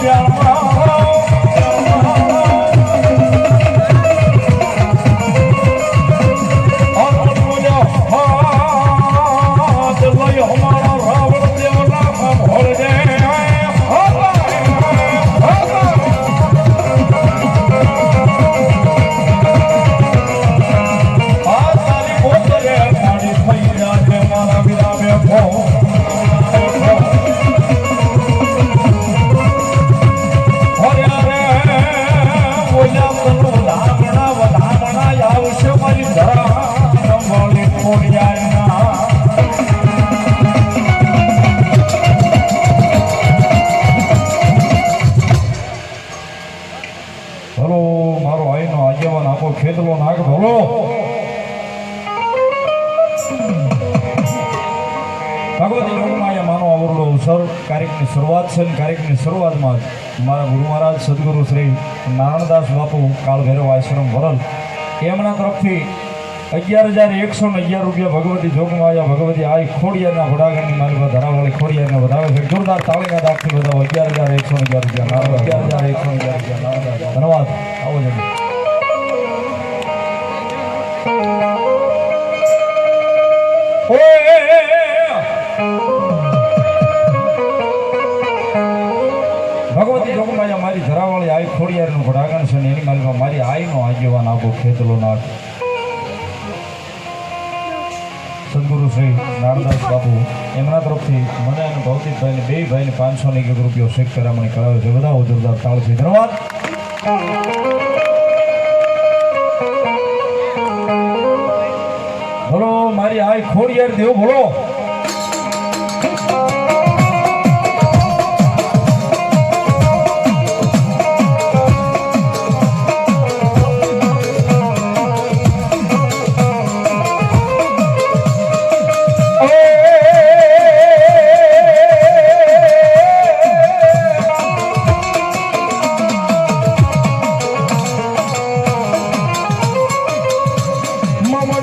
Yeah, ખેતલો નાગ ભલો ભગવતી લોકમાયા માનો આવરડો અવસર કાર્યક્રમની શરૂઆત છે અને કાર્યક્રમની શરૂઆતમાં જ મારા ગુરુ મહારાજ સદગુરુ શ્રી નારાયણદાસ બાપુ કાળ આશ્રમ વરલ. એમના તરફથી અગિયાર હજાર એકસો ને અગિયાર રૂપિયા ભગવતી જોગમાયા ભગવતી આઈ ખોડિયાના ભડાગણની મારી પાસે ધરાવાળી ખોડિયાને વધાવે છે. જોરદાર તાળીના દાખથી બધા અગિયાર હજાર એકસો ને અગિયાર રૂપિયા. અગિયાર હજાર એકસો ને અગિયાર રૂપિયા. ધન્યવાદ. આવો જલ્દી ભગવતી જોગમાયા મારી ધરાવાળી આઈ ખોડિયારનું ભડાગણ છે ને એની મારી મારી આઈનો આગેવાન આપો ખેતલો નાખ સદગુરુ શ્રી નારદાસ બાપુ એમના તરફથી મને અને ભૌતિકભાઈને બે ભાઈને પાંચસો ને એક રૂપિયો શેખ કરામણી કરાવ્યો છે. બધા જોરદાર તાળથી ધન્યવાદ. બોલો, મારી આઈ ખોડિયાર દેવ, બોલો.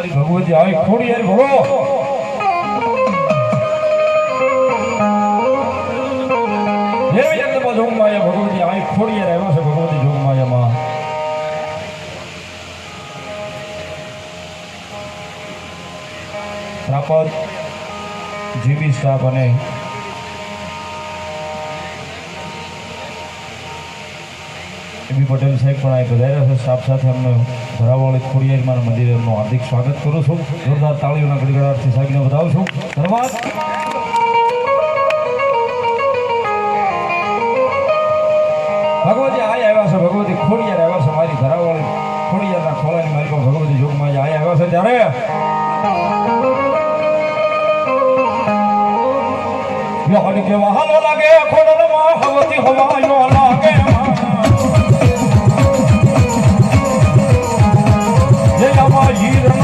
મારી ભગવતી આવી ખોડી યાર જોગમાયા ભગવતી આવી ખોડી યાર આવ્યા છે ભગવતી જોગમાયામાં પ્રાપત જીબી સ્ટાફ અને એબી પટેલ સાહેબ પણ આ પધાર્યા છે. સ્ટાફ સાથે અમને ધરાવાળી ખોડિયારમાં મંદિરે એમનું હાર્દિક સ્વાગત કરું છું. જોરદાર તાળીઓના ગડગડાટથી સાહેબને વધાવું છું. ધન્યવાદ. ભગવતી આય આવ્યા છે. ભગવતી ખોડિયાર આવ્યા છે. મારી ધરાવાળી ખોડિયારના ખોળાની મારી પણ ભગવતી જોગમાં આય આવ્યા છે ત્યારે. યહન કે વહાલો લાગે, ખોડલમાં હવતી હવાયો લાગે. Bahira